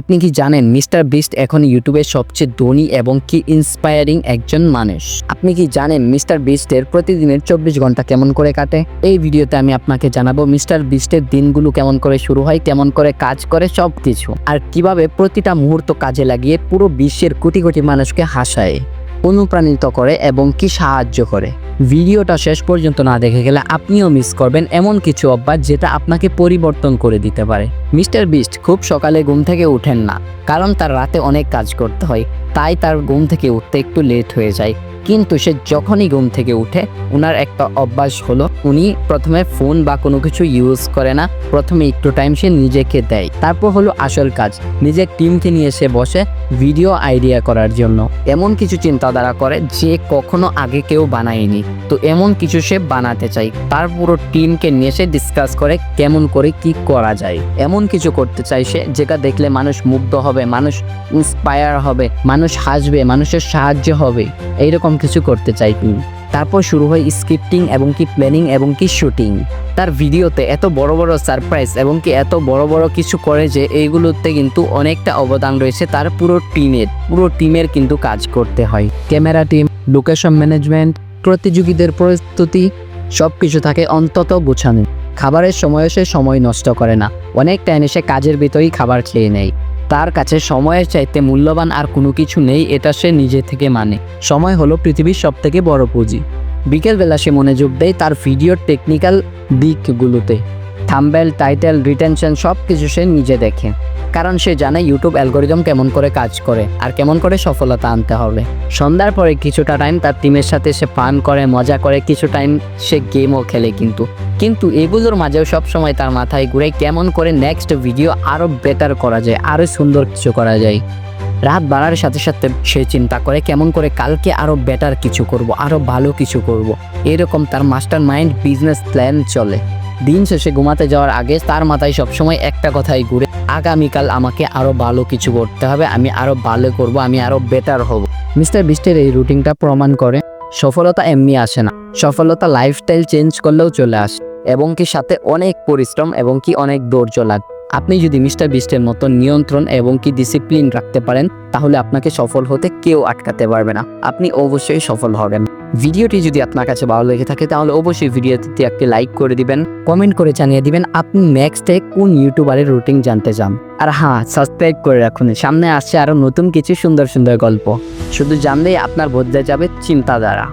আপনি কি জানেন মিস্টার বিস্ট এখন ইউটিউবের সবচেয়ে ধনী এবং কি ইন্সপায়ারিং একজন মানুষ? আপনি কি জানেন মিস্টার বিস্টের প্রতিদিনের চব্বিশ ঘণ্টা কেমন করে কাটে? এই ভিডিওতে আমি আপনাকে জানাব মিস্টার বিস্টের দিনগুলো কেমন করে শুরু হয়, কেমন করে কাজ করে সব কিছু আর কীভাবে প্রতিটা মুহূর্ত কাজে লাগিয়ে পুরো বিশ্বের কোটি কোটি মানুষকে হাসায়। অনুপ্রাণিত করে এবং কি সাহায্য করে। ভিডিওটা শেষ পর্যন্ত না দেখে গেলে আপনিও মিস করবেন এমন কিছু অভ্যাস যেটা আপনাকে পরিবর্তন করে দিতে পারে। মিস্টার বিস্ট, খুব সকালে ঘুম থেকে উঠেন না, কারণ তার রাতে অনেক কাজ করতে হয়, তাই তার ঘুম থেকে উঠতে একটু লেট হয়ে যায়। কিন্তু সে যখনই ঘুম থেকে উঠে ওনার একটা অভ্যাস হলো, উনি প্রথমে ফোন বা কোনো কিছু ইউজ করে না। প্রথমে একটু টাইম সে নিজেকে দেয়। তারপর হলো আসল কাজ। নিজের টিমকে নিয়ে সে বসে ভিডিও আইডিয়া করার জন্য। এমন কিছু চিন্তাধারা করে যে কখনো আগে কেউ বানায়নি। তো এমন কিছু সে বানাতে চাই তার পুরো টিমকে নিয়ে সে ডিসকাস করে কেমন করে কি করা যায়। এমন কিছু করতে চাই সে যেটা দেখলে মানুষ মুগ্ধ হবে, মানুষ ইন্সপায়ার হবে, মানুষ হাসবে, মানুষের সাহায্য হবে। এইরকম কিছু করতে চাই। তিনি তারপর শুরু হয় স্ক্রিপ্টিং এবং কি প্ল্যানিং এবং কি শুটিং তার ভিডিওতে এত বড় বড় সারপ্রাইজ এবং কি এত বড় বড় কিছু করে যে এইগুলোতে কিন্তু অনেকটা অবদান রয়েছে তার পুরো টিমের পুরো টিমের কিন্তু কাজ করতে হয়। ক্যামেরা টিম লোকেশন ম্যানেজমেন্ট প্রতিযোগীদের প্রস্তুতি সব কিছু থাকে অন্তত গোছানো। খাবারের সময়ও সে সময় নষ্ট করে না। অনেক টাইমে সে কাজের ভিতরেই খাবার খেয়ে নেয়। তার কাছে সময়ের চাইতে মূল্যবান আর কোনো কিছু নেই, এটা সে নিজে থেকে মানে। সময় হলো পৃথিবীর সব থেকে বড় পুঁজি। বিকেলবেলা সে মনোযোগ দেয় তার ভিডিওর টেকনিক্যাল দিকগুলোতে। থাম্বেল, টাইটেল, রিটেনশন সব কিছু সে নিজে দেখে। কারণ সে জানে ইউটিউব অ্যালগোরিদম কেমন করে কাজ করে আর কেমন করে সফলতা আনতে হবে। সন্ধ্যার পরে কিছুটা টাইম তার টিমের সাথে সে পান করে, মজা করে, কিছু টাইম সে গেমও খেলে কিন্তু। কিন্তু এগুলোর মাঝেও সব সময় তার মাথায় ঘুরে কেমন করে নেক্সট ভিডিও আরও বেটার করা যায় আরও সুন্দর কিছু করা যায়। রাত বাড়ার সাথে সাথে সে চিন্তা করে কেমন করে কালকে আরও বেটার কিছু করব আরও ভালো কিছু করব। এরকম তার মাস্টার মাইন্ড বিজনেস প্ল্যান চলে। দিন শেষে ঘুমাতে যাওয়ার আগে তার মাথায় সবসময় একটা কথাই ঘুরে, আগামীকাল আমাকে আরও ভালো কিছু করতে হবে, আমি আরও ভালো করব, আমি আরও বেটার হব। মিস্টার বিস্টের এই রুটিনটা প্রমাণ করে, সফলতা এমনি আসে না। সফলতা লাইফস্টাইল চেঞ্জ করলেও চলে আসে, এবং কি সাথে অনেক পরিশ্রম এবং কি অনেক ধৈর্য লাগে। আপনি যদি মিস্টার বিস্টের মতো নিয়ন্ত্রণ এবং কি ডিসিপ্লিন রাখতে পারেন, তাহলে আপনাকে সফল হতে কেউ আটকাতে পারবে না। আপনি অবশ্যই সফল হবেন। ভিডিওটি যদি আপনার কাছে ভালো লেগে থাকে, তাহলে অবশ্যই ভিডিওটিতে একটি লাইক করে দিবেন কমেন্ট করে জানিয়ে দিবেন আপনি নেক্সটে কোন ইউটিউবারের রুটিন জানতে চান। আর হ্যাঁ সাবস্ক্রাইব করে রাখুন, সামনে আসছে আরও নতুন কিছু সুন্দর সুন্দর গল্প। শুধু জানলেই আপনার বদলে যাবে চিন্তাধারা।